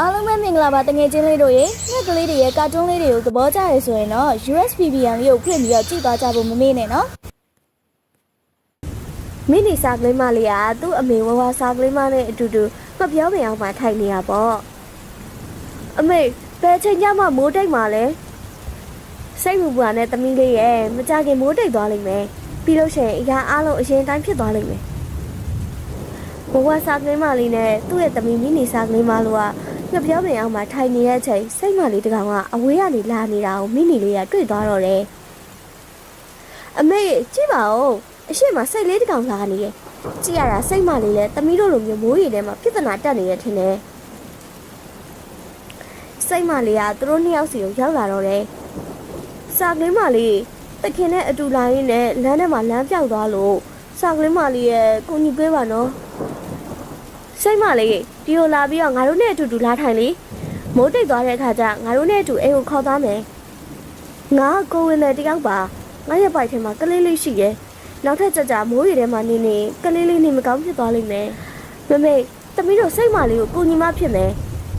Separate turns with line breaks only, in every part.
အားလုံးပဲမင်္ဂလာပါတငယ်ချင်းလေးတို့ရေငှက်ကလေးတွေရဲ့ကာတွန်းလေးတွေကိုသဘောကျရဆိုရင်တော့ USBBN လေးကိုဖွင့်ပြီးတော့ကြည့်သွားကြဖို့မမေ့နဲ့နော်
မိနီစာကလေးမလေးကသူ့အမေဝဝစာကလေးမနဲ့အတူတူမပြောမရအောင်မှထိုင်နေရပေါ့အမေဘယ်ချိန်ကျမှမိုးတိတ်မှလဲစိတ်မပူတာနဲ့သမီးလေးရဲ့မကြခင်မိုးတိတ်သွားလိမ့်မယ်ပြီးလို့ရှိရင်အရာအားလုံးအရင်တိုင်းဖြစ်သွားလိမ့်မယ် ဝဝစာကလေးမလေးနဲ့သူ့ရဲ့သမီးမိနီစာကလေးမလို့ကမပြောမရအောင်မှထိုင်နေတဲ့အချိန်စိတ်မလေးတကောင်ကအဝေးကနေလာနေတာကိုမိနီလေးကတွေ့သွားတော့တယ်အမေကြည့်ပါဦးအရှိမစိတ်လေးတစ်ကောင်လာနေရဲ့ကြည့်ရတာစိတ်မလေးလဲတမီးတို့လိုမျိုးမိုးရီထဲမှာပြဿနာတက်နေရထင်တယ်စိတ်မလေးကသူတို့နှစ်ယောက်စီကိုရောက်လာတော့တယ်စာကလေးမလေးတခင်နဲ့အတူလာရင်းနဲ့လမ်းထဲမှာလမ်းပြောက်သွားလို့စာကလေးမလေးရဲ့ကိုကြီးပေးပါနော် စိတ်မလေးဒီကိုလာပြီးတော့ငါတို့နဲ့အတူတူလာထိုင်လေမိုးတိတ်သွားတဲ့အခါကျငါတို့နဲ့အတူအိမ်ကိုခေါ်သားမယ်ငါကိုဝင်တဲ့တယောက်ပါငါရဲ့ပိုက်ထဲမှာကလေးလေးရှိရဲ့နောက်ထပ်ကြကြမိုးရီထဲမှာနေနေကလေးလေးနေမကောင်းဖြစ်သွားလိမ့်မယ်မမေတမီးတို့စိတ်မလေးကိုကိုညီမဖြစ်မယ်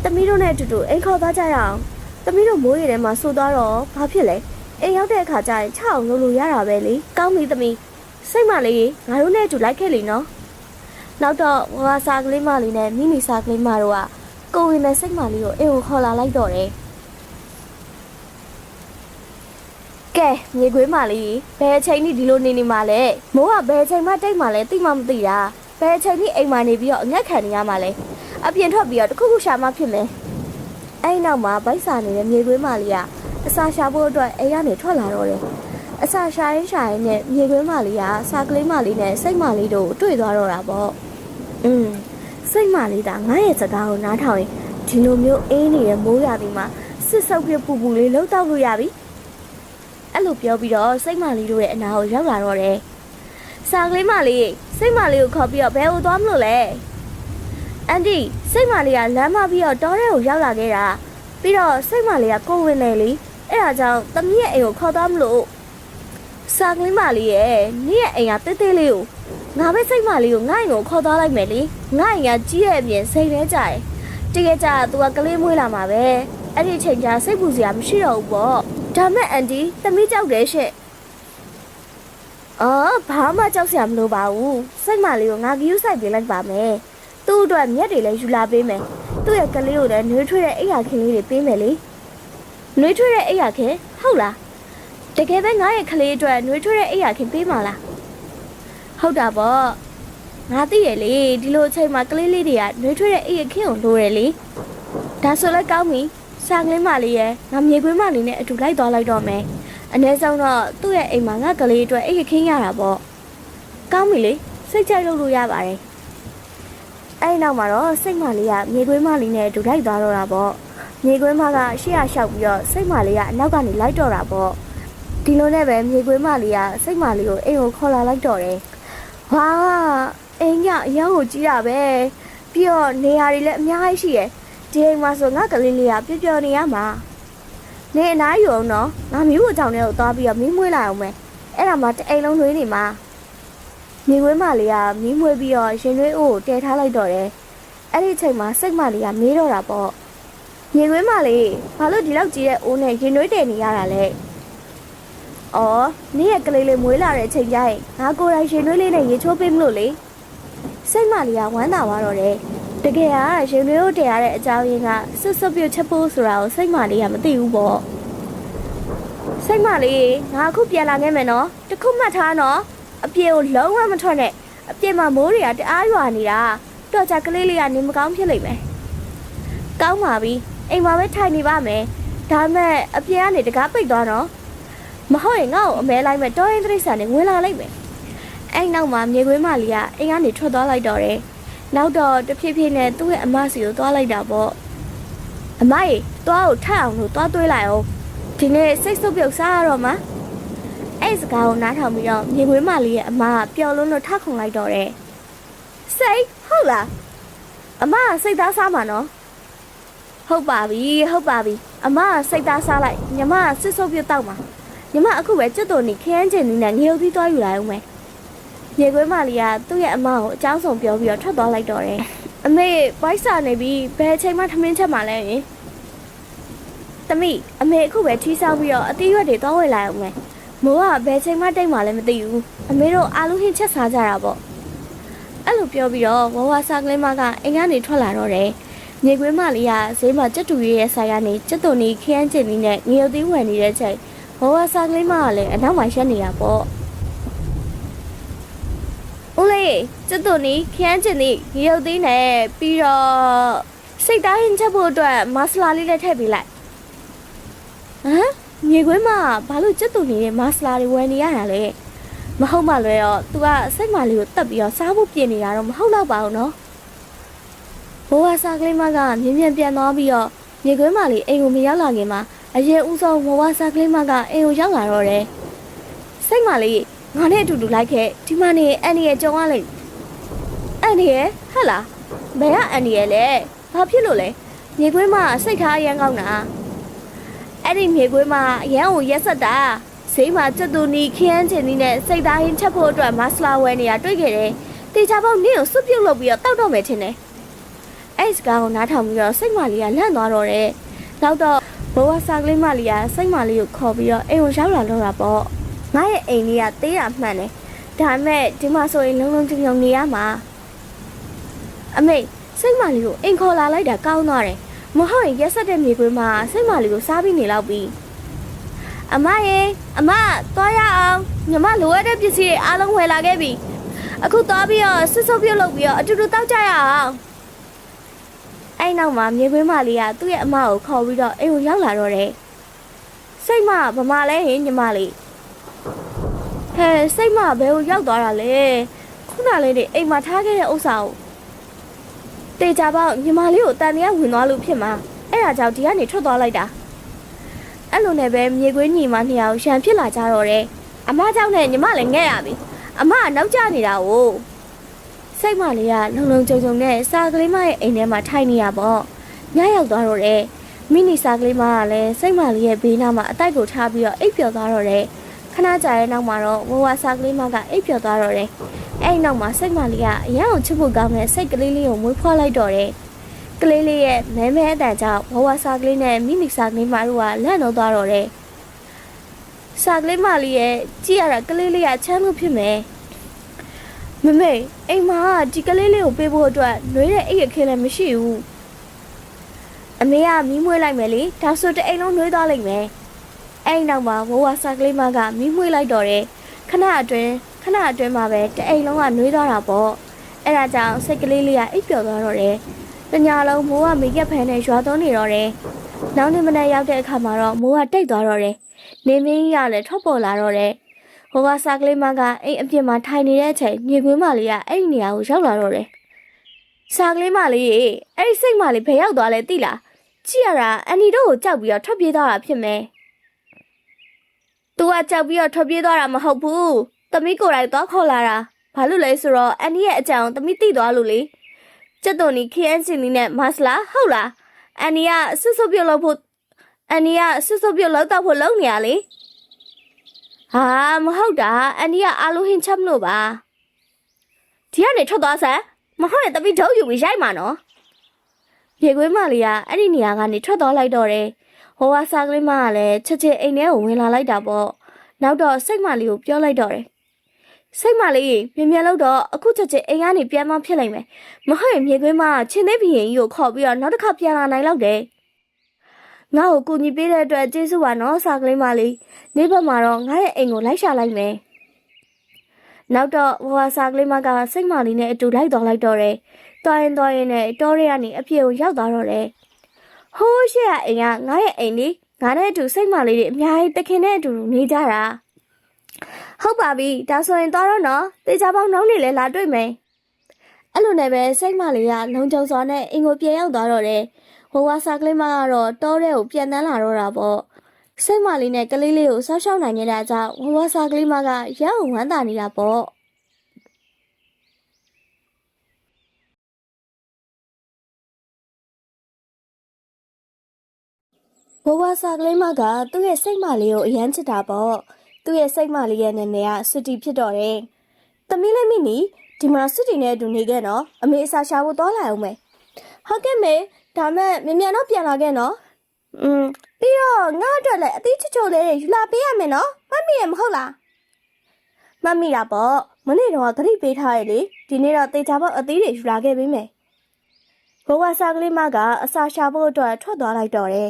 တမီးတို့နဲ့အတူတူအိမ်ခေါ်သွားကြရအောင်တမီးတို့မိုးရီထဲမှာဆိုသွားတော့ဘာဖြစ်လဲအိမ်ရောက်တဲ့အခါကျရင်ချအောင်လုပ်လို့ရတာပဲလေကောင်းပြီတမီးစိတ်မလေးငါတို့နဲ့အတူလိုက်ခဲ့လေနော် နောက်တော့ဝါစာကလေးမလေးနဲ့မိမိစာကလေးမတို့ကကိုဝင်နဲ့စိတ်မလေးကိုအိမ်ကိုခေါ်လာလိုက်တော့တယ်ကဲမြေခွေးမလေးဘယ်အချိန်นี่ဒီလိုနေနေမှာလဲမိုးကဘယ်အချိန်မှတိတ်မှလဲသိမှမသိတာဘယ်အချိန်นี่အိမ်မှာနေပြီးတော့အငက်ခံနေရမှာလဲအပြင်ထွက်ပြီးတော့တခုခုရှာမှဖြစ်မယ်အဲ့နောက်မှာဗိုက်စာနေတဲ့မြေခွေးမလေးကအစာရှာဖို့အတွက်အိမ်ကနေထွက်လာတော့တယ်အစာရှာရင်းရှာရင်းနဲ့မြေခွေးမလေးကစာကလေးမလေးနဲ့စိတ်မလေးတို့တွေ့သွားတော့တာပေါ့ อืมစိတ်မလေးကငါ့ရဲ့စကားကိုနားထောင်ရင်ဒီလိုမျိုးအင်းနေတဲ့မိုးရာသီမှာစစ်ဆုပ်ပြပူပူလေးလှုပ်တော့လို့ရပြီအဲ့လိုပြောပြီးတော့စိတ်မလေးတို့ရဲ့အနာကိုရောက်လာတော့တယ်။စာကလေးမလေးစိတ်မလေးကိုခေါ်ပြီးတော့ဘယ်ကိုသွားမလို့လဲ။အန်ဒီစိတ်မလေးကလမ်းမပြီးတော့တောထဲကိုရောက်လာခဲ့တာ။ပြီးတော့စိတ်မလေးကကိုယ်ဝင်နေလေ။အဲ့ဒါကြောင့်တမီးရဲ့အိမ်ကိုခေါ်သွားမလို့စာကလေးမလေးရဲ့နေ့ရဲ့အိမ်ကတိတ်တိတ်လေးကို ငါပဲစိတ်မလေးကိုငါ့အိမ်ကိုခေါ်သွားလိုက်မယ်လေ။ငါ့အိမ်ကကြီးရဲ့အပြင်စိတ်ထဲကြတယ်။တကယ်ကြသူကကလေးမွေးလာမှာပဲ။အဲ့ဒီအချိန်ကျစိတ်ပူစရာမရှိတော့ဘူးပေါ့။ဒါမဲ့အန်ဒီသမီးကြောက်တယ်ရှင့်။အော်ဘာမှကြောက်စရာမလိုပါဘူး။စိတ်မလေးကိုငါကယူဆိုင်ပေးလိုက်ပါမယ်။သူ့အတွက်မြက်တွေလည်းယူလာပေးမယ်။သူ့ရဲ့ကလေးကိုလည်းနှွေးထွေးတဲ့အိယာခင်းလေးတွေပေးမယ်လေ။နှွေးထွေးတဲ့အိယာခင်းဟုတ်လား။တကယ်ပဲငါရဲ့ကလေးအတွက်နှွေးထွေးတဲ့အိယာခင်းပေးမှာလား။ ဟုတ်တာပေါ့။ငါသိရလေဒီလိုအချိန်မှာကလေးလေးတွေကနှွေးထွေးတဲ့အိယာခင်းကိုလိုတယ်လေ။ဒါဆိုလည်းကောင်းပြီ။ဆာကလေးမလေးရဲ့ငါမြေခွေးမလေးနဲ့အတူလိုက်သွားလိုက်တော့မယ်။အ ਨੇ ဆုံးတော့သူ့ရဲ့အိမ်မှာငါကလေးအတွက်အိယာခင်းရတာပေါ့။ကောင်းပြီလေစိတ်ကြိုက်လို့လို့ရပါတယ်။အဲ့ဒီနောက်မှာတော့စိတ်မလေးကမြေခွေးမလေးနဲ့အတူလိုက်သွားတော့တာပေါ့။မြေခွေးမကရှေ့ရလျှောက်ပြီးတော့စိတ်မလေးကအနောက်ကနေလိုက်တော့တာပေါ့။ဒီလိုနဲ့ပဲမြေခွေးမလေးကစိတ်မလေးကိုအိမ်ကိုခေါ်လာလိုက်တော့တယ်။ ဟာအိမ်ကအရန်ကိုကြီးတာပဲ။ပြီးတော့နေရာတွေလည်းအများကြီးရှိရယ်။ဒီအိမ်မှာဆိုငါကလေးလေးကပျော်ပျော်နေရမှာ။နေအနားယူအောင်နော်။ငါမျိုးကိုကြောင်ထဲကိုသွားပြီးတော့မီးမွေးလာအောင်မယ်။အဲ့ဒါမှတအိမ်လုံးနှွေးနေမှာ။မြေခွေးမလေးကမီးမွေးပြီးတော့ရင်သွေးအိုးကိုတည်ထားလိုက်တော့တယ်။အဲ့ဒီအချိန်မှာစိတ်မလေးကမေးတော့တာပေါ့။မြေခွေးမလေးဘာလို့ဒီလောက်ကြီးတဲ့အိုးနဲ့ရင်သွေးတည်နေရတာလဲ။ အော်နင်းရဲ့ကလေးလေးမွေးလာတဲ့အချိန်ကျရင်ငါကိုယ်တိုင်ရင်သွေးလေးနဲ့ရေချိုးပေးမလို့လေ။စိတ်မလေးကဝမ်းသာသွားတော့တယ်။တကယ်ကရင်တွေတို့တည်ရတဲ့အကြောင်းရင်းကဆွတ်ဆွတ်ပြုတ်ချက်ဖို့ဆိုတာကိုစိတ်မလေးကမသိဘူးပေါ့စိတ်မလေးငါအခုပြန်လာခဲ့မယ်နော်တခုမှတ်ထားနော်အပြေကိုလုံးဝမထွက်နဲ့အပြေမှာမိုးတွေကတအားရွာနေတာတော့ကြကလေးလေးကနေမကောင်းဖြစ်လိမ့်မယ်ကောင်းပါပြီအိမ်မှာပဲထိုင်နေပါမယ်ဒါမဲ့အပြေကနေတကားပိတ်သွားနော် မဟုတ်ရင်ငါ့ကိုအမဲလိုက်မဲ့တော်ရင်တိရစ္ဆာန်တွေဝင်လာလိုက်မယ်အဲ့နောက်မှာမြေခွေးမလေးကအိမ်ကနေထွက်သွားလိုက်တော့တယ်နောက်တော့တဖြည်းဖြည်းနဲ့သူ့ရဲ့အမစီကိုသွားလိုက်တာပေါ့အမရေသွားကိုထပ်အောင်လို့သွားတွေးလိုက်အောင်ဒီနေ့စိတ်ဆုပ်ပြုတ်စားရတော့မှာအဲ့စကားကိုနားထောင်ပြီးတော့မြေခွေးမလေးရဲ့အမကပျော်လွန်းလို့ထခုန်လိုက်တော့တယ်စိတ်ဟုတ်လားအမကစိတ်သားစားမှာနော်ဟုတ်ပါပြီဟုတ်ပါပြီအမကစိတ်သားစားလိုက်ညီမကစစ်ဆုပ်ပြုတ်တောက်မှာ ညီမအခုပဲကျွတ်တော်နေခရမ်းကျင်နေနဲ့ငရုတ်သီးသွားယူလိုက်အောင်မယ်ရေခွေးမလေးကသူ့ရဲ့အမကိုအကြောင်းဆုံးပြောပြီးတော့ထွက်သွားလိုက်တော့တယ်။အအမေဘိုက်စာနေပြီဘယ်အချိန်မှထမင်းချက်မှလဲယင်သမီးအမေအခုပဲထီးဆောင်ပြီးတော့အသီးရွက်တွေတောင်းဝယ်လာအောင်မယ်မိုးကဘယ်အချိန်မှတိတ်မှလည်းမသိဘူးအမေတို့အာလူဟင်းချက်စားကြတာပေါ့အဲ့လိုပြောပြီးတော့ဝဝစာကလေးမကအိမ်ကနေထွက်လာတော့တယ်မြေခွေးမလေးကဈေးမှာကြက်တူရရဲ့ဆိုင်ကနေကြက်သွန်နီခရမ်းကျင်နီနဲ့ငရုတ်သီးဝယ်နေတဲ့ချိန် ဝဝစာကလေးမကလည်းအနောက်မှာရက်နေတာပေါ့ဦးလေးကျက်သွန်နီခရမ်းကျင်နီငရုတ်သီးနဲ့ပြီးတော့စိတ်သားဟင်းချက်ဖို့အတွက်မဆလာလေးလည်းထည့်ပေးလိုက်ဟမ်မြေခွေးမဘာလို့ကျက်သွန်နီနဲ့မဆလာတွေဝယ်နေရတာလဲမဟုတ်မှလွယ်တော့ तू ကစိတ်မလေးကိုတက်ပြီးတော့စားဖို့ပြင်နေတာတော့မဟုတ်တော့ပါဘူးနော်ဘိုးဝါစာကလေးမကမြင်းမြန်းပြန်သွားပြီးတော့မြေခွေးမလေးအိမ်ကိုမရောက်လာခင်မှာ အရင်ဦးဆုံးဘိုးဝါစာကလေးမကအိမ်ကိုရောက်လာတော့တယ်။စိတ်မလေးငါနဲ့အတူတူလိုက်ခဲ့ဒီမနေအန်ဒီရဲ့ကြုံရလိမ့်။အန်ဒီရဲ့ဟဟလားဘယ်ကအန်ဒီရဲ့လဲဘာဖြစ်လို့လဲမြေခွေးမစိတ်ထားအရန်ကောင်းတာအဲ့ဒီမြေခွေးမအရန်ကိုရက်ဆက်တာဈေးမှာကျွတ်တူနီခရမ်းချင်နီနဲ့စိတ်သားဟင်းချက်ဖို့အတွက်မဆလာဝယ်နေတာတွေ့ခဲ့တယ်။တေချာပေါက်နင့်ကိုစွတ်ပြုတ်လုပ်ပြီးတော့တောက်တော့မယ်ထင်တယ်။အဲ့စကားကိုနားထောင်ပြီးတော့စိတ်မလေးကလန့်သွားတော့တယ်။နောက်တော့ ဘဝစာကလေးမလေးကစိတ်မလေးကိုခေါ်ပြီးတော့အိမ်ကိုရောက်လာတော့တာပေါ့။ငါရဲ့အိမ်လေးကသေးတာမှန်တယ်။ဒါပေမဲ့ဒီမှာဆိုရင်လုံလုံချုံချုံနေရမှာ။အမေစိတ်မလေးကိုအိမ်ခေါ်လာလိုက်တာကောင်းသွားတယ်။မဟုတ်ရင်ရက်ဆက်တဲ့မြေခွေးမှာစိတ်မလေးကိုစားပြီးနေတော့ပြီ။အမရေအမသွားရအောင်ညီမလိုအပ်တဲ့ပစ္စည်းတွေအားလုံးဝယ်လာခဲ့ပြီ။အခုသွားပြီးတော့ဆွတ်ဆုပ်ပြုတ်လုပ်ပြီးတော့အတူတူတောက်ကြရအောင်။ အဲ့နောက်မှာမြေခွေးမလေးကသူ့ရဲ့အမကိုခေါ်ပြီးတော့အိမ်ကိုရောက်လာတော့တယ်။စိတ်မဗမာလဲဟင်ညီမလေး။ဟဲစိတ်မဘယ်ကိုရောက်သွားတာလဲ။ခုနလေးတွေအိမ်မှာထားခဲ့တဲ့ဥစ္စာကိုတေချာပေါက်ညီမလေးကိုတန်တရားဝင်သွားလို့ဖြစ်မှာ။အဲ့ဒါကြောင့်ဒီကနေထွက်သွားလိုက်တာ။အဲ့လိုနဲ့ပဲမြေခွေးညီမနှစ်ယောက်ရန်ဖြစ်လာကြတော့တယ်။အမကြောင့်နဲ့ညီမလည်းငဲ့ရပြီ။အမကနောက်ကျနေတာ哦။ စိတ်မလေးကလုံလုံကြုံကြုံနဲ့စာကလေးမရဲ့အိမ်ထဲမှာထိုင်နေရပေါ့ညရောက်သွားတော့တယ်မိနီစာကလေးမကလည်းစိတ်မလေးရဲ့ဘေးနားမှာအတိုက်ကိုထားပြီးတော့အိပ်ပျော်သွားတော့တယ်ခဏကြာရဲ့နောက်မှာတော့ဝဝစာကလေးမကအိပ်ပျော်သွားတော့တယ်အဲ့ဒီနောက်မှာစိတ်မလေးကအရန်အောင်ချစ်ဖို့ကောင်းတဲ့စိတ်ကလေးလေးကိုမွေးဖွားလိုက်တော့တယ်ကလေးလေးရဲ့မဲမဲအတန်ကြောင့်ဝဝစာကလေးနဲ့မိနီစာကလေးမတို့ကလန့်တော့သွားတော့တယ်စာကလေးမလေးရဲ့ကြည့်ရတာကလေးလေးကချမ်းလို့ဖြစ်မယ် မမေအိမ်မှာဒီကလေးလေးကိုပေးဖို့အတွက်နှွေးတဲ့အိတ်ရခင်းလည်းမရှိဘူးအမေကမီးမွေးလိုက်မယ်လေဒါဆိုတအိမ်လုံးနှွေးသွားလိမ့်မယ်အဲ့ဒီနောက်မှာဝဝစာကလေးမကမီးမွေးလိုက်တော့တယ်ခဏအတွင်းခဏအတွင်းမှာပဲတအိမ်လုံးကနှွေးသွားတာပေါ့အဲ့ဒါကြောင့်စိတ်ကလေးလေးကအိပ်ပျော်သွားတော့တယ်တညာလုံးမိုးကမိကက်ဖန်နဲ့ရွာသွန်းနေတော့တယ်နောက်နေ့မနေ့ရောက်တဲ့အခါမှာတော့မိုးကတိတ်သွားတော့တယ်နေမင်းကြီးကလည်းထွက်ပေါ်လာတော့တယ် ဟိုကစားကလေးမကအိမ်အပြင်မှာထိုင်နေတဲ့အချိန်မြေခွေးမလေးကအဲ့ဒီနေရာကိုရောက်လာတော့တယ်။စားကလေးမလေးရေအဲ့ဒီစိတ်မလေးဘယ်ရောက်သွားလဲသိလား။ကြည့်ရတာအန်နီတို့ကိုကြောက်ပြီးတော့ထွက်ပြေးသွားတာဖြစ်မယ်။ तू ကကြောက်ပြီးတော့ထွက်ပြေးသွားတာမဟုတ်ဘူး။သမီးကိုယ်တိုင်သွားခေါ်လာတာ။ဘာလို့လဲဆိုတော့အန်နီရဲ့အကြောင်းသမီးသိသွားလို့လေ။ကျက်သွန်နီခရမ်းစင်နီနဲ့မဆလာဟုတ်လား။အန်နီကဆွတ်ဆွတ်ပြုတ်လို့ဖို့အန်နီကဆွတ်ဆွတ်ပြုတ်လောက်တော့ဖို့လုံနေရလေ။ ဟာမဟုတ်တာအန်ဒီကအာလိုဟင်းချက်မလို့ပါဒီကနေထွက်သွားစမ်းမဟုတ်ရင်တပိထုတ်ယူပြီးရိုက်မှာနော်ရေခွေးမလေးကအဲ့ဒီနေရာကနေထွက်သွားလိုက်တော့တယ်ဟိုဝါစားကလေးမကလည်းချက်ချင်းအိမ်ထဲကိုဝင်လာလိုက်တာပေါ့နောက်တော့စိတ်မလေးကိုပြောလိုက်တော့တယ်စိတ်မလေးမြင်မြင်လို့တော့အခုချက်ချင်းအိမ်ကနေပြန်မဖြစ်နိုင်မယ်မဟုတ်ရင်မြေခွေးမကချင်းသေးဘီရင်ကြီးကိုခေါ်ပြီးတော့နောက်တစ်ခါပြန်လာနိုင်လောက်တယ် ငါ့ကိုကူညီပေးတဲ့အတွက်ကျေးဇူးပါနော်စားကလေးမလေးနေ့ဘက်မှာတော့ငါရဲ့အိမ်ကိုလိုက်ရှာလိုက်မယ်။နောက်တော့ဘဝစာကလေးမကစိတ်မလေးနဲ့အတူလိုက်သွားလိုက်တော့တယ်။တွားရင်တွားရင်နဲ့တောရဲကနေအပြေကိုရောက်သွားတော့တယ်။ဟိုးရှေ့ကအိမ်ကငါရဲ့အိမ်လေးငါနဲ့အတူစိတ်မလေးတွေအများကြီးတခင်နဲ့အတူနေကြတာ။ဟုတ်ပါပြီဒါဆိုရင်သွားတော့နော်တေချာပေါင်းနှောင်းနေလဲလာတွေ့မယ်။အဲ့လိုနဲ့ပဲစိတ်မလေးကလုံခြုံစွာနဲ့အိမ်ကိုပြန်ရောက်သွားတော့တယ်။ဘ ဝစာကလေးမကတော့တောရဲကိုပြန်တန်းလာတော့တာပေါ့။စိတ်မလေးနဲ့ကလေးလေးကိုဆောက်ရှောက်နိုင်ခဲ့တာကြောင့်ဝဝစာကလေးမကရအောင်ဝမ်းသာနေတာပေါ့ဝဝစာကလေးမကသူ့ရဲ့စိတ်မလေးကိုအယမ်းချစ်တာပေါ့သူ့ရဲ့စိတ်မလေးရဲ့နာမည်ကဆွတီဖြစ်တော့တယ်။သမီးလေးမိနီဒီမှာဆွတီနဲ့အတူနေခဲ့နော်အမေအစာရှာဖို့သွားလာအောင်မယ်ဟုတ်ကဲ့မေ ဒါမဲ့မြန်မြန်တော့ပြန်လာခဲ့နော်อืมပြီးတော့ငါအတွက်လည်းအသေးချွတ်ချွတ်လေးတွေယူလာပေးရမယ်နော်မမီရမဟုတ်လားမမီတာပေါ့မနေ့တော့ဂရိပေးထားရလေဒီနေ့တော့တေချာပေါက်အသေးတွေယူလာခဲ့ပေးမယ်ဘဝစာကလေးမကအစာရှာဖို့အတွက်ထွက်သွားလိုက်တော့တယ်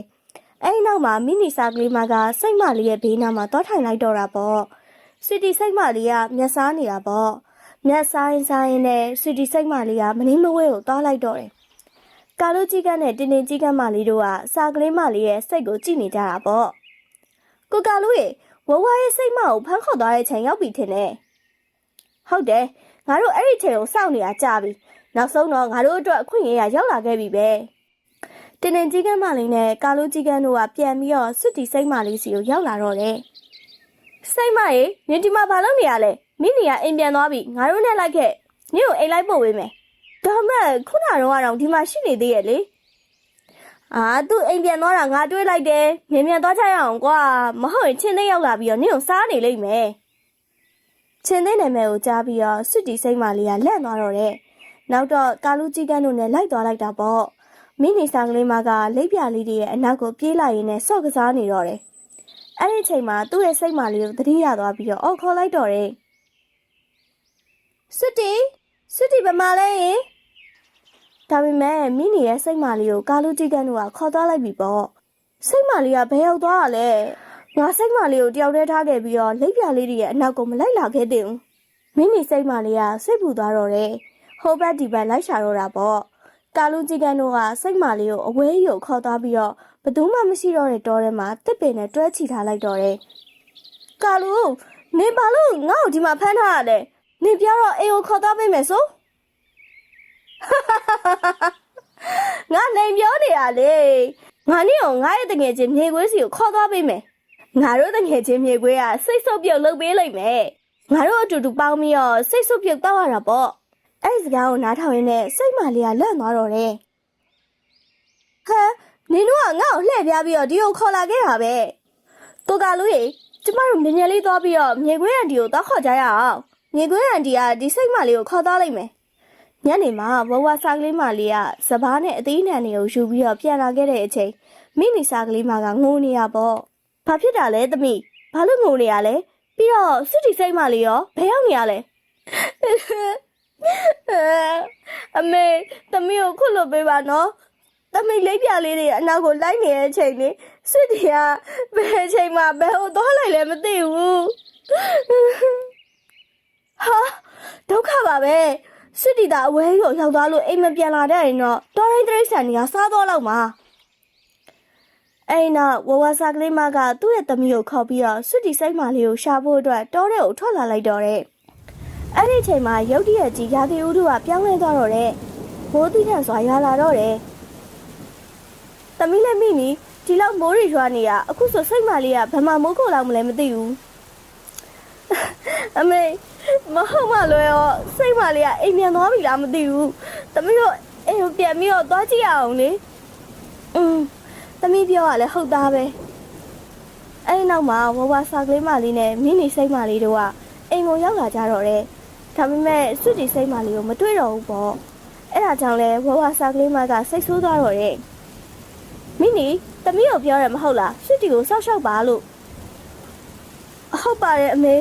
အဲ့ဒီနောက်မှာမိနီစာကလေးမကစိတ်မလေးရဲ့ဘေးနားမှာတောထိုင်လိုက်တော့တာပေါ့စီတီစိတ်မလေးကမျက်စားနေတာပေါ့မျက်စားရင်စားရင်နဲ့စီတီစိတ်မလေးကမနှင်းမဝဲကိုတောလိုက်တော့တယ် ကာလိုကြီးကန်းနဲ့တင်းတင်းကြီးကန်းမလေးတို့ကစာကလေးမလေးရဲ့စိတ်ကိုကြည့်နေကြတာပေါ့ကိုကာလိုရေဝဝရဲ့စိတ်မကိုဖမ်းခေါ်သွားတဲ့ချိန်ရောက်ပြီထင်တယ်ဟုတ်တယ်ငါတို့အဲ့ဒီချိန်ကိုစောင့်နေတာကြာပြီနောက်ဆုံးတော့ငါတို့အတွက်အခွင့်အရေးရရောက်လာခဲ့ပြီပဲတင်းတင်းကြီးကန်းမလေးနဲ့ကာလိုကြီးကန်းတို့ကပြန်ပြီးတော့စွတ်တီစိတ်မလေးစီကိုရောက်လာတော့တယ်စိတ်မရေနင်ဒီမှာဘာလုပ်နေရလဲမိနီကအိမ်ပြန်သွားပြီငါတို့နဲ့လိုက်ခဲ့နင်ကိုအိမ်လိုက်ပို့ပေးမယ် ဒါမဲ့ခုနကတော့ကတော့ဒီမှာရှိနေသေးရဲ့လေအာသူ့အိမ်ပြန်သွားတာငါတွေးလိုက်တယ်မြန်မြန်သွားကြရအောင်ကွာမဟုတ်ရင်ချင်းသိရောက်လာပြီးတော့နင်ကိုစားနေလိမ့်မယ်ချင်းသိနာမည်ကိုကြားပြီးတော့စွတ်တီစိတ်မလေးကလန့်သွားတော့တယ်နောက်တော့ကာလူကြီးကန်းတို့နဲ့လိုက်သွားလိုက်တာပေါ့မိနီဆောင်ကလေးမကလိပ်ပြလေးတွေရဲ့အနောက်ကိုပြေးလိုက်ရင်းနဲ့ဆော့ကစားနေတော့တယ်အဲ့ဒီအချိန်မှာသူ့ရဲ့စိတ်မလေးကိုသတိရသွားပြီးတော့အော်ခေါ်လိုက်တော့တယ်စွတ်တီစွတ်တီဗမာလဲရင် ဒါပေမဲ့မိနီရဲ့စိတ်မလေးကိုကာလူကြီးကန်းတို့ကခေါ်သွားလိုက်ပြီပေါ့စိတ်မလေးကဘယ်ရောက်သွားတာလဲငါစိတ်မလေးကိုတယောက်တည်းထားခဲ့ပြီးတော့လိပ်ပြလေးတွေရဲ့အနောက်ကိုမလိုက်လာခဲ့သေးဘူးမိနီစိတ်မလေးကစိတ်ပူသွားတော့တယ်ဟိုဘက်ဒီဘက်လိုက်ရှာတော့တာပေါ့ကာလူကြီးကန်းတို့ကစိတ်မလေးကိုအဝေးကြီးကိုခေါ်သွားပြီးတော့ဘယ်သူမှမရှိတော့တဲ့တောထဲမှာတစ်ပင်နဲ့တွဲချီထားလိုက်တော့တယ်ကာလူနင်ဘာလို့ငါ့ကိုဒီမှာဖမ်းထားရလဲနင်ပြောတော့အေကိုခေါ်သွားပေးမယ်ဆို ငါနိုင်ပြောနေရလေငါနဲ့ငါရဲ့တငယ်ချင်းမြေခွေးစီကိုခေါ်သွားပေးမယ်ငါတို့တငယ်ချင်းမြေခွေးကစိတ်ဆုပ်ပြုတ်လုပ်ပေးလိုက်မယ်ငါတို့အတူတူပေါင်းပြီးတော့စိတ်ဆုပ်ပြုတ်တောက်ရတာပေါ့အဲ့ဒီစကားကိုနားထောင်ရင်းနဲ့စိတ်မလေးကလန့်သွားတော့တယ်ဟမ်နင်တို့ကငါ့ကိုလှည့်ပြားပြီးတော့ဒီကိုခေါ်လာခဲ့တာပဲကိုကလူကြီးကျမတို့မြင်မြင်လေးသွားပြီးတော့မြေခွေးအန်တီကိုတောက်ခေါ်ကြရအောင်မြေခွေးအန်တီကဒီစိတ်မလေးကိုခေါ်သွားလိုက်မယ် ညနေမှာဝဝစားကလေးမလေးကစပားနဲ့အသေးနံတွေကိုယူပြီးတော့ပြန်လာခဲ့တဲ့အချိန်မိနီစားကလေးမကငိုနေရပေါ့။ဘာဖြစ်တာလဲသမီး။ဘာလို့ငိုနေရလဲ။ပြီးတော့စွတီစိတ်မလေးရောဘယ်ရောက်နေရလဲ။အမေသမီးကိုခုလိုပေးပါနော်။သမီးလေးပြလေးတွေအနောက်ကိုလိုက်နေတဲ့အချိန်လေးစွတီကဘယ်အချိန်မှဘယ်ဟိုသွားလိုက်လဲမသိဘူး။ဟာဒုက္ခပါပဲ။ စစ်တီတာအဝဲရောရောက်သွားလို့အိမ်မပြန်လာတဲ့ရင်တော့တော်ရင်တရိတ်ဆန်ကြီးကစားတော့လောက်မှာအဲ့ဒီနောက်ဝဝစာကလေးမကသူ့ရဲ့သမီးကိုခေါ်ပြီးတော့စစ်တီစိတ်မလေးကိုရှာဖို့အတွက်တောထဲကိုထွက်လာလိုက်တော့တဲ့အဲ့ဒီအချိန်မှာရုတ်တရက်ကြီးရာသီဥတုကပြောင်းလဲသွားတော့တဲ့မိုးတိထန်စွာရွာလာတော့တဲ့သမီးလည်းမိနီဒီလောက်မိုးရီရွာနေရအခုဆိုစိတ်မလေးကဘယ်မှာမိုးခိုလောက်မလဲမသိဘူးအမေ မဟုတ်မလွယ်ရောစိတ်မလေးကအိမ်ပြန်သွားပြီလားမသိဘူး။သမီးတို့အိမ်ကိုပြန်ပြီးတော့သွားကြည့်ရအောင်လေ။อืมသမီးပြောရလဲဟုတ်သားပဲ။အဲ့ဒီနောက်မှာဝဝစာကလေးမလေးနဲ့မိနီစိတ်မလေးတို့ကအိမ်ကိုရောက်လာကြတော့တယ်။ဒါပေမဲ့စွတီစိတ်မလေးကိုမတွေ့တော့ဘူးပေါ့။အဲ့ဒါကြောင့်လဲဝဝစာကလေးမကစိတ်ဆိုးသွားတော့တယ်။မိနီသမီးကိုပြောရမဟုတ်လားစွတီကိုစောက်ရှောက်ပါလို့ဟုတ်ပါတယ်အမေ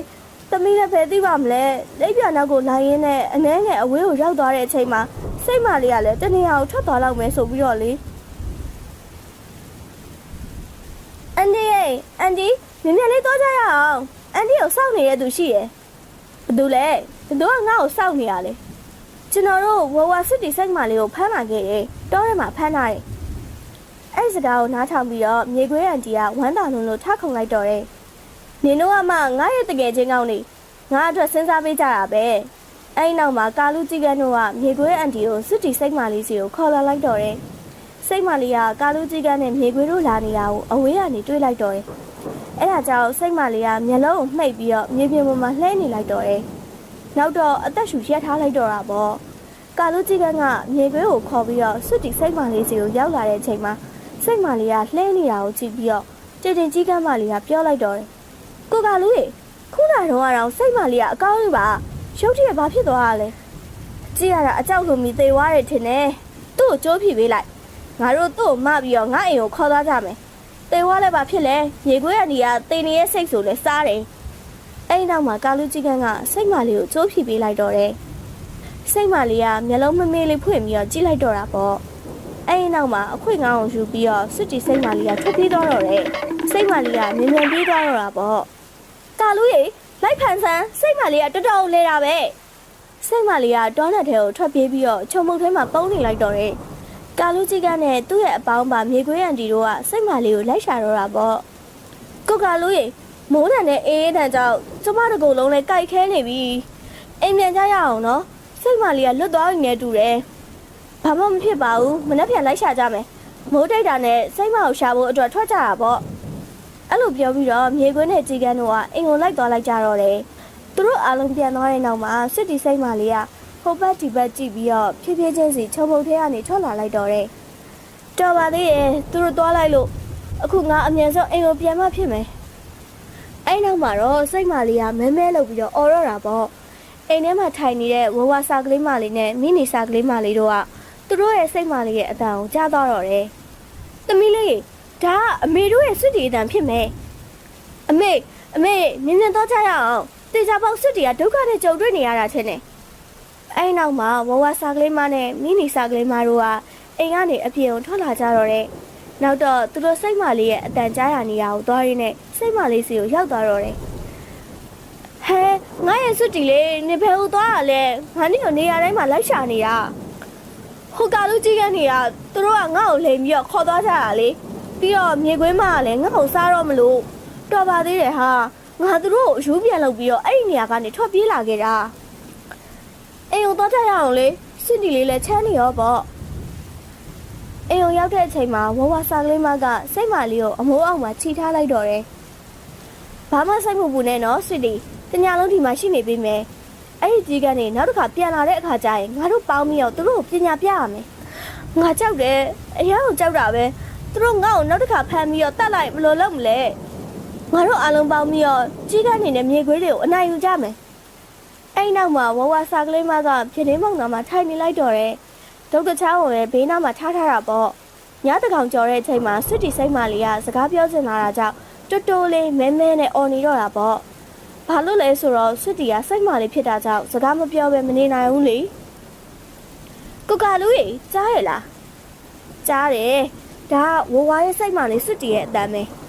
သမီးလည်းပဲသိပါမလဲလက်ပြနောက်ကိုလာရင်းနဲ့အနှဲငယ်အဝေးကိုရောက်သွားတဲ့အချိန်မှာစိတ်မလေးကလည်းတနေရာကိုထွက်သွားလောက်မယ်ဆိုပြီးတော့လေအန်ဒီရဲ့အန်ဒီမြင်မြင်လေးသွားကြရအောင်အန်ဒီကိုစောင့်နေတဲ့သူရှိတယ်ဘသူလဲဘသူကငါ့ကိုစောင့်နေရလဲကျွန်တော်တို့ဝဝစစ်တီစိတ်မလေးကိုဖမ်းလာခဲ့တယ်တောထဲမှာဖမ်းထားတယ်အဲ့ဒီစကားကိုနားထောင်ပြီးတော့မြေခွေးအန်တီကဝမ်းသာလုံးလို့ထခုန်လိုက်တော့တယ် နင်တို့ကမှငါရဲ့တကယ်ချင်းကောင်းနေငါအတွက်စဉ်းစားပေးကြတာပဲအဲ့ဒီနောက်မှာကာလူကြီးကန်းတို့ကမြေခွေးအန်တီကိုစစ်တီစိတ်မလေးစီကိုခေါ်လာလိုက်တော့တယ်စိတ်မလေးကကာလူကြီးကန်းနဲ့မြေခွေးတို့လာနေတာကိုအဝေးကနေတွေးလိုက်တော့တယ်အဲ့ဒါကြောင့်စိတ်မလေးကမျက်လုံးကိုမှိတ်ပြီးတော့မြေပြင်ပေါ်မှာလှဲနေလိုက်တော့တယ်နောက်တော့အသက်ရှူရက်ထားလိုက်တော့တာပေါ့ကာလူကြီးကန်းကမြေခွေးကိုခေါ်ပြီးတော့စစ်တီစိတ်မလေးစီကိုရောက်လာတဲ့အချိန်မှာစိတ်မလေးကလှဲနေတာကိုကြည့်ပြီးတော့ကြင်တင်ကြီးကန်းမလေးကပြောလိုက်တော့တယ် ကိုကလူကြီးခုနကတော့ကတော့စိတ်မလေးကအကောင်းကြီးပါရုပ်တရက်ဘာဖြစ်သွားတာလဲကြည့်ရတာအကြောက်လို့မိသေးသွားတယ်ထင်တယ်သူ့ကိုကြိုးဖြီပေးလိုက်ငါတို့သူ့ကိုမပြီးတော့ငါအိမ်ကိုခေါ်သွားကြမယ်တေဝါလည်းပါဖြစ်လဲမြေခွေးကနေကတေနေရဲ့စိတ်ဆိုလဲစားတယ်အဲ့ဒီနောက်မှာကာလူကြီးကန်းကစိတ်မလေးကိုကြိုးဖြီပေးလိုက်တော့တယ်စိတ်မလေးကမျက်လုံးမမေးလေးဖွင့်ပြီးတော့ကြည့်လိုက်တော့တာပေါ့အဲ့ဒီနောက်မှာအခွင့်ကောင်းကိုယူပြီးတော့စွတ်တီစိတ်မလေးကထွက်ပြေးသွားတော့တယ်စိတ်မလေးကမြင်မြန်ပြေးသွားတော့တာပေါ့ ကာလူရေလိုက်ဖန်ဆန်းစိတ်မလေးကတော်တော်လဲတာပဲစိတ်မလေးကတောနဲ့ထဲကိုထွက်ပြေးပြီးတော့ချုံမုတ်ထဲမှာပုံနေလိုက်တော့တယ်။ကာလူကြီးကနဲ့သူ့ရဲ့အပေါင်းပါမြေခွေးရန်တီတို့ကစိတ်မလေးကိုလိုက်ရှာတော့တာပေါ့။ကိုကာလူရေမိုးတန်နဲ့အေးအေးတန်ကြောင့်ကျမတို့ကုလုံးလဲကြိုက်ခဲနေပြီ။အိမ်ပြန်ကြရအောင်နော်။စိတ်မလေးကလွတ်သွားပြီနဲ့တူတယ်။ဘာမှမဖြစ်ပါဘူး။မနှက်ပြန်လိုက်ရှာကြမယ်။မိုးတိတ်တာနဲ့စိတ်မကိုရှာဖို့အတွက်ထွက်ကြတာပေါ့။ အဲ့လိုပြောပြီးတော့မြေခွေးနဲ့ကြီးကန်းတို့ကအိမ်ကိုလိုက်သွားလိုက်ကြတော့တယ်။သူတို့အားလုံးပြန်သွားတဲ့နောက်မှာစစ်တီစိတ်မလေးကဟိုဘက်ဒီဘက်ကြည့်ပြီးတော့ဖြည်းဖြည်းချင်းစီချုံပုတ်ထဲကနေထွက်လာလိုက်တော့တယ်။တော်ပါသေးရဲ့သူတို့သွားလိုက်လို့အခုငါအမြန်ဆုံးအိမ်ကိုပြန်မှဖြစ်မယ်။အဲ့နောက်မှာတော့စိတ်မလေးကမဲမဲလုပ်ပြီးတော့អော်တော့တာပေါ့။အိမ်ထဲမှာထိုင်နေတဲ့ဝဝစာကလေးမလေးနဲ့မိနီစာကလေးမလေးတို့ကသူတို့ရဲ့စိတ်မလေးရဲ့အတန်ကိုကြားသွားတော့တယ်။သမီးလေး ဒါကအမေတို့ရဲ့စစ်တီအတန်ဖြစ်မယ်။အမေအမေမြင်မြင်တော့ကြရအောင်တေချာပေါက်စစ်တီကဒုက္ခနဲ့ကြုံတွေ့နေရတာချင်းနဲ့အဲ့နောက်မှာဝဝစာကလေးမနဲ့မိနီစာကလေးမတို့ကအိမ်ကနေအပြင်ကိုထွက်လာကြတော့တဲ့နောက်တော့သူတို့စိတ်မလေးရဲ့အတန်ကြားရနေရကိုသွားရင်းနဲ့စိတ်မလေးစီကိုရောက်သွားတော့တယ်ဟဲငါရဲ့စစ်တီလေးနေဖဲကိုသွားရလဲငါနေကိုနေရာတိုင်းမှာလိုက်ရှာနေတာဟိုကလူကြီးကနေကသူတို့ကငါ့ကိုလိမ်ပြီးတော့ခေါ်သွားကြတာလေ ပြီးတော့မြေခွေးမကလည်းငါ့ကိုစားတော့မလို့တော်ပါသေးတယ်ဟာငါသူတို့ကိုအယူပြန်လုပ်ပြီးတော့အဲ့ဒီနေရာကနေထွက်ပြေးလာခဲ့တာအိမ်ကိုတော့ထရအောင်လေစစ်တီလေးလည်းချမ်းနေရောပေါ့အိမ်ကိုရောက်တဲ့အချိန်မှာဝဝစာကလေးမကစိတ်မလေးကိုအမိုးအောက်မှာခြိထားလိုက်တော့တယ်ဘာမှစိတ်မပူနဲ့နော်စစ်တီတညာလုံးဒီမှာရှိနေပြီမယ်အဲ့ဒီကြီးကနေနောက်တစ်ခါပြန်လာတဲ့အခါကျရင်ငါတို့ပေါင်းပြီးတော့သူတို့ကိုပညာပြရမယ်ငါကြောက်တယ်အရာကိုကြောက်တာပဲ သူတို့ငါ့ကိုနောက်တစ်ခါဖမ်းပြီးတော့တတ်လိုက်ဘယ်လိုလုပ်မလဲငါတို့အားလုံးပေါင်းပြီးတော့ကြီးကန်းနေတဲ့မြေခွေးတွေကိုအနိုင်ယူကြမယ်။အဲ့နောက်မှာဝဝစာကလေးမကပြင်းနေမောင်နာမှာထိုင်နေလိုက်တော့တယ်။ဒုတ်တချောင်းကိုလည်းဘေးနားမှာထားထားတာပေါ့။ညတကောင်ကြော်တဲ့အချိန်မှာစွတ်တီစိတ်မလေးကစကားပြောချင်လာတာကြောင့်တွတ်တိုးလေးမဲမဲနဲ့អော်နေတော့တာပေါ့။ဘာလို့လဲဆိုတော့စွတ်တီကစိတ်မလေးဖြစ်တာကြောင့်စကားမပြောဘဲမနေနိုင်ဘူးလေ။ကိုကလူကြီးကြားရလား။ကြားတယ်။ ဒါကဝဝရဲ့စိတ်မလေးစွတ်တီရဲ့အတမ်းပဲ။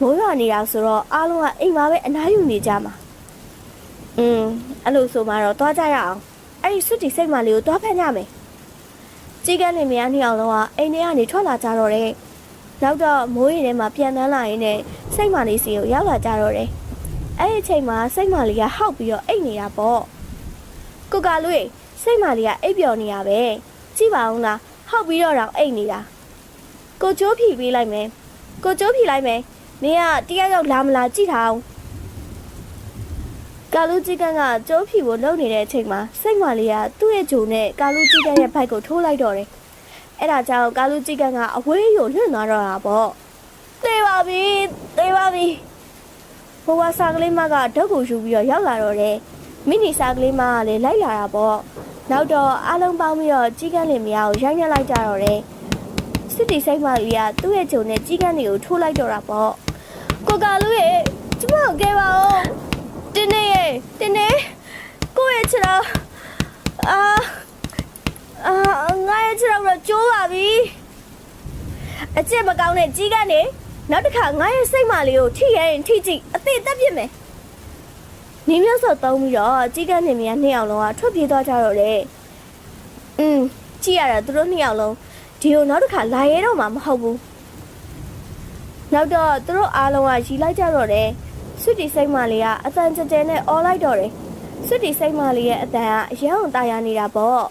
မိုးရွာနေတာဆိုတော့အားလုံးကအိမ်မှာပဲအနားယူနေကြမှာอืมအဲ့လိုဆိုမှတော့သွားကြရအောင်အဲ့ဒီစွတ်တီစိတ်မလေးကိုသွားဖမ်းကြမယ်ကြီးကန်းနေမရနှစ်အောင်လုံးကအိမ်ထဲကနေထွက်လာကြတော့တယ်နောက်တော့မိုးရင်ထဲမှာပြန်တန်းလာရင်းနဲ့စိတ်မလေးစီကိုရောက်လာကြတော့တယ်အဲ့ဒီအချိန်မှာစိတ်မလေးကဟောက်ပြီးတော့အိတ်နေတာပေါ့ကိုကလူစိတ်မလေးကအိပ်ပျော်နေရပဲကြည့်ပါဦးလားဟောက်ပြီးတော့တော့အိတ်နေတာ ကိုချိုးဖြီပေးလိုက်မယ်ကိုချိုးဖြီလိုက်မယ်မင်းကတရားရောက်လာမလားကြည့်ထားအောင်ကာလူကြီးကန်းကကျိုးဖြီကိုလှုပ်နေတဲ့အချိန်မှာစိတ်မလေးကသူ့ရဲ့ဂျုံနဲ့ကာလူကြီးကန်းရဲ့ဘိုက်ကိုထိုးလိုက်တော့တယ်အဲ့ဒါကြောင့်ကာလူကြီးကန်းကအဝေးကိုလွင့်သွားတော့တာပေါ့သေပါပြီသေပါပြီဘဝစာကလေးမကဓာတ်ကိုယူပြီးတော့ရောက်လာတော့တယ်မိနီစာကလေးမကလည်းလိုက်လာတာပေါ့နောက်တော့အားလုံးပေါင်းပြီးတော့ကြီးကန်းလင်မယားကိုရိုက်နှက်လိုက်ကြတော့တယ် စစ်တီစိတ်မလေးကသူ့ရဲ့ဂျုံနဲ့ကြီးကန်းတွေကိုထိုးလိုက်တော့တာပေါ့ကိုကလူရဲ့ကျမကိုကဲပါဦးတင်းနေရဲ့တင်းနေကိုယ့်ရဲ့ခြေတော်အာအာငါရဲ့ခြေတော်တော့ကျိုးပါပြီအကျင့်မကောင်းတဲ့ကြီးကနေနောက်တစ်ခါငါရဲ့စိတ်မလေးကိုထိရရင်ထိကြည့်အသေးတက်ပြစ်မယ်နင်းမျိုးစောသုံးပြီးတော့ကြီးကနေမြနှစ်ယောက်လုံးကထွက်ပြေးသွားကြတော့တယ်อืมကြည့်ရတာသူတို့နှစ်ယောက်လုံး ဒီကိုနောက်တစ်ခါလာရဲတော့မှမဟုတ်ဘူးနောက်တော့သူတို့အားလုံးကရီလိုက်ကြတော့တယ်ဆွတီစိတ်မလေးကအတန်ကြဲကြဲနဲ့អော်လိုက်တော့တယ်ဆွတီစိတ်မလေးရဲ့အတန်ကအရန်အောင်တာယာနေတာပေါ့